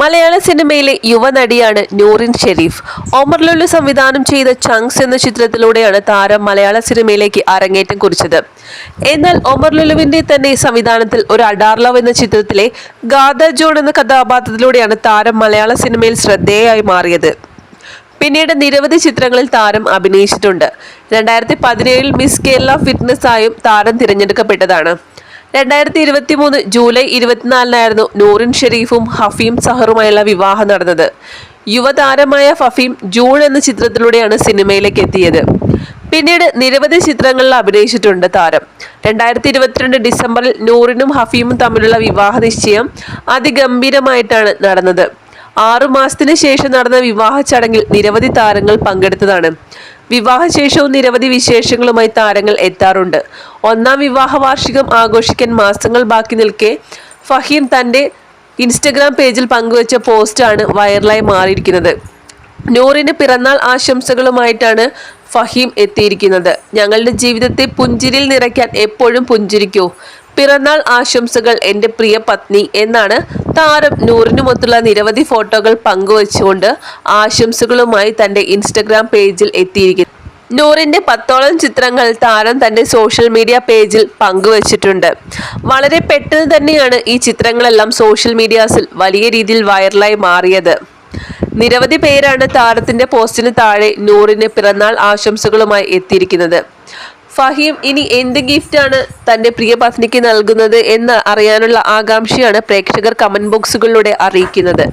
മലയാള സിനിമയിലെ യുവനടിയാണ് നൂറിൻ ഷെരീഫ്. ഒമർ ലുലു സംവിധാനം ചെയ്ത ചങ്സ് എന്ന ചിത്രത്തിലൂടെയാണ് താരം മലയാള സിനിമയിലേക്ക് അരങ്ങേറ്റം കുറിച്ചത്. എന്നാൽ ഒമർ ലുലുവിന്റെ തന്നെ സംവിധാനത്തിൽ ഒരു അഡാർ ലവ് എന്ന ചിത്രത്തിലെ ഗാദ ജോൺ എന്ന കഥാപാത്രത്തിലൂടെയാണ് താരം മലയാള സിനിമയിൽ ശ്രദ്ധേയമായി മാറിയത്. പിന്നീട് നിരവധി ചിത്രങ്ങളിൽ താരം അഭിനയിച്ചിട്ടുണ്ട്. രണ്ടായിരത്തി പതിനേഴിൽ മിസ് കേരള ഫിറ്റ്നസ് ആയും താരം തിരഞ്ഞെടുക്കപ്പെട്ടതാണ്. രണ്ടായിരത്തി ഇരുപത്തി മൂന്ന് ജൂലൈ ഇരുപത്തിനാലിനായിരുന്നു നൂറിൻ ഷെരീഫും ഹഫീം സഹറുമായുള്ള വിവാഹം നടന്നത്. യുവതാരമായ ഫഫീം ജൂൺ എന്ന ചിത്രത്തിലൂടെയാണ് സിനിമയിലേക്ക് എത്തിയത്. പിന്നീട് നിരവധി ചിത്രങ്ങളിൽ അഭിനയിച്ചിട്ടുണ്ട് താരം. രണ്ടായിരത്തി ഇരുപത്തിരണ്ട് ഡിസംബറിൽ നൂറിനും ഹഫീമും തമ്മിലുള്ള വിവാഹ നിശ്ചയം അതിഗംഭീരമായിട്ടാണ് നടന്നത്. ആറു മാസത്തിന് ശേഷം നടന്ന വിവാഹ ചടങ്ങിൽ നിരവധി താരങ്ങൾ പങ്കെടുത്തതാണ്. വിവാഹശേഷവും നിരവധി വിശേഷങ്ങളുമായി താരങ്ങൾ എത്താറുണ്ട്. ഒന്നാം വിവാഹ വാർഷികം ആഘോഷിക്കാൻ മാസങ്ങൾ ബാക്കി നിൽക്കെ ഫഹീം തന്റെ ഇൻസ്റ്റഗ്രാം പേജിൽ പങ്കുവച്ച പോസ്റ്റാണ് വൈറലായി മാറിയിരിക്കുന്നത്. നൂറിന് പിറന്നാൾ ആശംസകളുമായിട്ടാണ് ഫഹീം എത്തിയിരിക്കുന്നത്. ഞങ്ങളുടെ ജീവിതത്തെ പുഞ്ചിരിയിൽ നിറയ്ക്കാൻ എപ്പോഴും പുഞ്ചിരിക്കൂ. പിറന്നാൾ ആശംസകൾ എന്റെ പ്രിയ പത്നി എന്നാണ് താരം നൂറിനുമൊത്തുള്ള നിരവധി ഫോട്ടോകൾ പങ്കുവച്ചുകൊണ്ട് ആശംസകളുമായി തന്റെ ഇൻസ്റ്റഗ്രാം പേജിൽ എത്തിയിരിക്കുന്നു. നൂറിന്റെ പത്തോളം ചിത്രങ്ങൾ താരം തന്റെ സോഷ്യൽ മീഡിയ പേജിൽ പങ്കുവച്ചിട്ടുണ്ട്. വളരെ പെട്ടെന്ന് തന്നെയാണ് ഈ ചിത്രങ്ങളെല്ലാം സോഷ്യൽ മീഡിയാസിൽ വലിയ രീതിയിൽ വൈറലായി മാറിയത്. നിരവധി പേരാണ് താരത്തിന്റെ പോസ്റ്റിന് താഴെ നൂറിന് പിറന്നാൾ ആശംസകളുമായി എത്തിയിരിക്കുന്നത്. ഫഹീം ഇനി എന്ത് ഗിഫ്റ്റാണ് തന്റെ പ്രിയ പത്നിക്ക് നൽകുന്നത് എന്ന് അറിയാനുള്ള ആകാംക്ഷയാണ് പ്രേക്ഷകർ കമന്റ് ബോക്സുകളിലൂടെ അറിയിക്കുന്നത്.